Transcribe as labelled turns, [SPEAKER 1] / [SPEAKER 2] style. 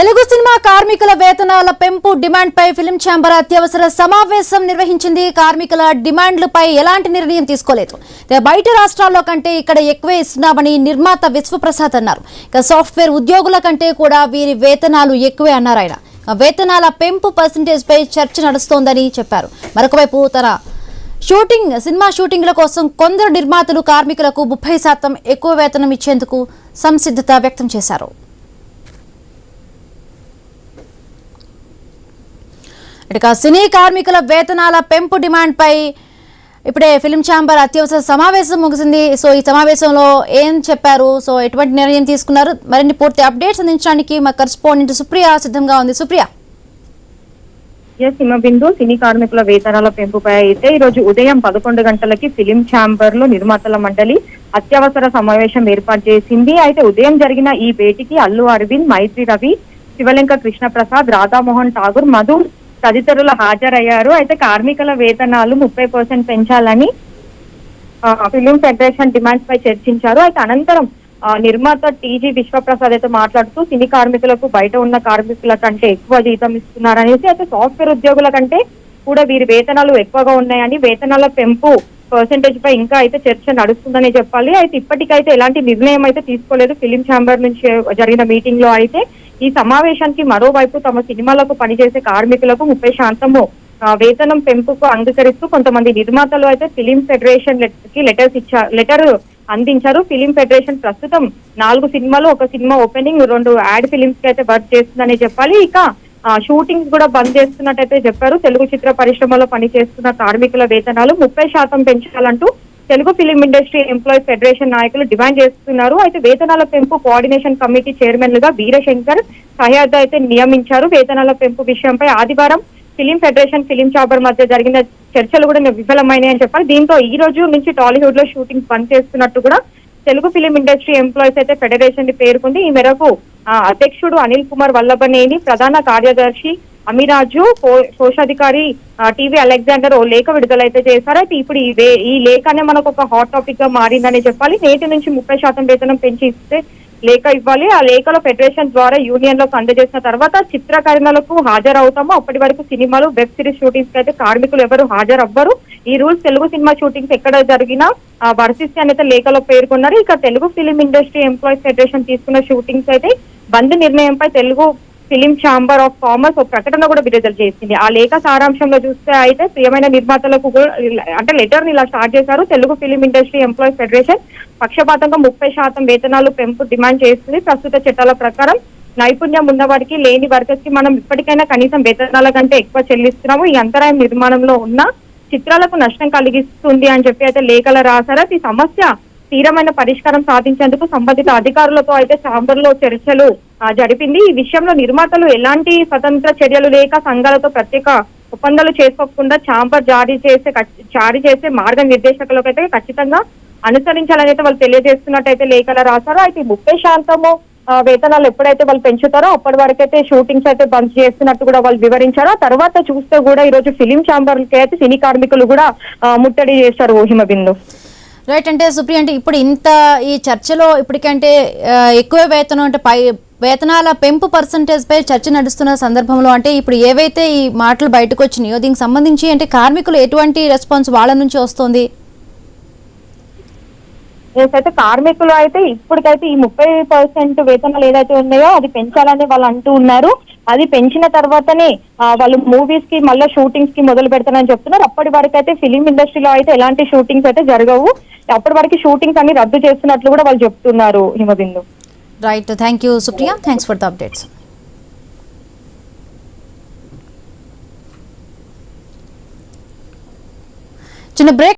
[SPEAKER 1] Telugu cinema కార్మికుల వేతనాల పెంపు డిమాండ్పై ఫిల్మ్ ఫిలిం ఛాంబర్ అత్యవసర సమావేశం నిర్వహించింది. కార్మికుల డిమాండ్లపై ఎలాంటి నిర్ణయం తీసుకోలేదు. బయట రాష్ట్రాల్లో కంటే ఇక్కడ ఎక్కువే ఇస్తున్నామని నిర్మాత విశ్వప్రసాద్ అన్నారు. ఇక సాఫ్ట్వేర్ ఉద్యోగుల కంటే కూడా వీరి వేతనాలు ఎక్కువే అన్నారు ఆయన. వేతనాల పెంపు పర్సంటేజ్పై చర్చ నడుస్తోందని చెప్పారు. మరొకవైపు తన షూటింగ్ సినిమా షూటింగ్ల కోసం కొందరు నిర్మాతలు కార్మికులకు ముప్పై శాతం ఎక్కువ వేతనం ఇచ్చేందుకు సంసిద్ధత వ్యక్తం చేశారు. ఇక సినీ కార్మికుల వేతనాల పెంపు డిమాండ్పై ఇప్పుడే ఫిలిం ఛాంబర్ అత్యవసర సమావేశం ముగిసింది. సో ఈ సమావేశంలో ఏం చెప్పారు? సో ఎటువంటి నిర్ణయం తీసుకున్నారు? మరిన్ని పూర్తి అప్డేట్స్ అందించడానికి మా కరెస్పాండెంట్ సుప్రియ సిద్ధంగా ఉంది. సుప్రియ.
[SPEAKER 2] ఎస్ సినీ కార్మికుల వేతనాల పెంపుపై అయితే ఈ రోజు ఉదయం పదకొండు గంటలకి ఫిలిం ఛాంబర్లో నిర్మాతల మండలి అత్యవసర సమావేశం ఏర్పాటు చేసింది. అయితే ఉదయం జరిగిన ఈ భేటీకి అల్లు అరవింద్ మైత్రి రవి శివలింక కృష్ణప్రసాద్ రాధామోహన్ ఠాగూర్ మధు తదితరులు హాజరయ్యారు. అయితే కార్మికుల వేతనాలు ముప్పై పర్సెంట్ పెంచాలని ఆ, ఫిలిం ఫెడరేషన్ డిమాండ్స్ పై చర్చించారు. అయితే అనంతరం ఆ, నిర్మాత టీజీ విశ్వప్రసాద్ అయితే మాట్లాడుతూ సినీ కార్మికులకు బయట ఉన్న కార్మికుల కంటే ఎక్కువ జీతం ఇస్తున్నారనేసి అయితే సాఫ్ట్వేర్ ఉద్యోగుల కంటే కూడా వీరి వేతనాలు ఎక్కువగా ఉన్నాయని వేతనాల పెంపు పర్సెంటేజ్ పై ఇంకా అయితే చర్చ నడుస్తుందని చెప్పాలి. అయితే ఇప్పటికైతే ఎలాంటి నిర్ణయం అయితే తీసుకోలేదు. ఫిలిం ఛాంబర్ నుంచి జరిగిన మీటింగ్లో అయితే ఈ సమావేశానికి మరోవైపు తమ సినిమాలకు పనిచేసే కార్మికులకు ముప్పై శాతము వేతనం పెంపుకు అంగీకరిస్తూ కొంతమంది నిర్మాతలు అయితే ఫిలిం ఫెడరేషన్ లెట్- కి లెటర్స్ ఇచ్చారు లెటర్ అందించారు. ఫిలిం ఫెడరేషన్ ప్రస్తుతం నాలుగు సినిమాలు ఒక సినిమా ఓపెనింగ్ రెండు యాడ్ ఫిలిమ్స్కి అయితే వర్క్ చేస్తుందని చెప్పాలి. ఇక షూటింగ్స్ కూడా బంద్ చేస్తున్నట్టయితే చెప్పారు. తెలుగు చిత్ర పరిశ్రమలో పనిచేస్తున్న కార్మికుల వేతనాలు ముప్పై శాతం పెంచాలంటూ Telugu film industry employees federation నాయకులు డిమాండ్ చేస్తున్నారు. అయితే వేతనాల పెంపు కోఆర్డినేషన్ కమిటీ చైర్మన్లుగా వీరశంకర్ సహ్యాద్ అయితే నియమించారు. వేతనాల పెంపు విషయంపై ఆదివారం ఫిలిం ఫెడరేషన్ ఫిలిం చాబర్ మధ్య జరిగిన చర్చలు కూడా విఫలమైనాయి అని చెప్పాలి దీంతో ఈ రోజు నుంచి టాలీవుడ్లో షూటింగ్ బంద్ చేస్తున్నట్టు కూడా తెలుగు ఫిలిం ఇండస్ట్రీ ఎంప్లాయీస్ అయితే ఫెడరేషన్ని పేర్కొంది. ఈ మేరకు అధ్యక్షుడు అనిల్ కుమార్ వల్లభనేని ప్రధాన కార్యదర్శి అమిరాజు కోశాధికారి టీవీ అలెగ్జాండర్ ఓ లేఖ విడుదలైతే చేశారు. అయితే ఇప్పుడు ఈ ఈ లేఖనే మనకు ఒక హాట్ టాపిక్గా మారిందనే చెప్పాలి. నేటి నుంచి ముప్పై శాతం వేతనం పెంచి ఇస్తే లేఖ ఇవ్వాలి. ఆ లేఖలో ఫెడరేషన్ ద్వారా యూనియన్లో అందజేసిన తర్వాత చిత్రకరణలకు హాజరవుతాము. అప్పటి వరకు సినిమాలు వెబ్ సిరీస్ షూటింగ్స్ అయితే కార్మికులు ఎవరు హాజరవ్వరు. ఈ రూల్స్ తెలుగు సినిమా షూటింగ్స్ ఎక్కడ జరిగినా ఆ, వర్తిస్తే అనేది లేఖలో పేర్కొన్నారు. ఇక Telugu film industry employees federation తీసుకున్న షూటింగ్స్ అయితే బంద్ నిర్ణయంపై Telugu film chamber of commerce ఒక ప్రకటన కూడా విడుదల చేసింది. ఆ లేఖ సారాంశంలో చూస్తే అయితే ప్రియమైన నిర్మాతలకు కూడా అంటే లెటర్ని ఇలా స్టార్ట్ చేశారు. Telugu film industry employees federation పక్షపాతంగా ముప్పై శాతం వేతనాలు పెంపు డిమాండ్ చేస్తుంది. ప్రస్తుత చట్టాల ప్రకారం నైపుణ్యం ఉన్నవారికి లేని వర్కర్స్కి మనం ఇప్పటికైనా కనీసం వేతనాల కంటే ఎక్కువ చెల్లిస్తున్నాము. ఈ అంతరాయం నిర్మాణంలో ఉన్న చిత్రాలకు నష్టం కలిగిస్తుంది అని చెప్పి అయితే లేఖలు రాశారు ఈ సమస్య తీరమైన పరిష్కారం సాధించేందుకు సంబంధిత అధికారులతో అయితే ఛాంబర్లో చర్చలు జరిపింది. ఈ విషయంలో నిర్మాతలు ఎలాంటి స్వతంత్ర చర్యలు లేక సంఘాలతో ప్రత్యేక ఒప్పందాలు చేసుకోకుండా ఛాంబర్ జారీ చేసే జారీ చేసే మార్గ నిర్దేశకులకైతే అయితే ఖచ్చితంగా అనుసరించాలని అయితే వాళ్ళు తెలియజేస్తున్నట్టయితే లేఖలు రాశారు. అయితే ముప్పై శాతము వేతనాలు ఎప్పుడైతే వాళ్ళు పెంచుతారో అప్పటి వరకు అయితే షూటింగ్స్ అయితే బంద్ చేస్తున్నట్టు కూడా వాళ్ళు వివరించారు. తర్వాత చూస్తే కూడా ఈ రోజు ఫిలిం ఛాంబర్కి అయితే సినీ కార్మికులు కూడా ముట్టడి చేశారు ఊహిమ బిందు.
[SPEAKER 1] రైట్ అంటే సుప్రియ అంటే ఇప్పుడు ఇంత ఈ చర్చలో ఇప్పటికంటే ఎక్కువ వేతనం అంటే పై వేతనాల పెంపు పర్సంటేజ్ పై చర్చ నడుస్తున్న సందర్భంలో అంటే ఇప్పుడు ఏవైతే ఈ మాటలు బయటకు వచ్చినాయో దీనికి సంబంధించి అంటే కార్మికులు ఎటువంటి రెస్పాన్స్ వాళ్ళ నుంచి వస్తుంది?
[SPEAKER 2] అయితే కార్మికులు అయితే ఇప్పటికైతే ఈ ముప్పై పర్సెంట్ వేతనాలు ఏదైతే ఉన్నాయో అది పెంచాలని వాళ్ళు అంటూ ఉన్నారు. అది పెంచిన తర్వాతనే వాళ్ళు మూవీస్కి మళ్ళీ షూటింగ్స్కి మొదలు పెడతానని చెప్తున్నారు. అప్పటి వరకు అయితే ఫిలిం ఇండస్ట్రీలో అయితే ఎలాంటి షూటింగ్స్ అయితే జరగవు. అప్పటి వరకు షూటింగ్స్ అన్ని రద్దు చేస్తున్నట్లు కూడా వాళ్ళు చెప్తున్నారు Himabindu.
[SPEAKER 1] Right thank you Supriya thanks for the updates చిన్న బ్రేక్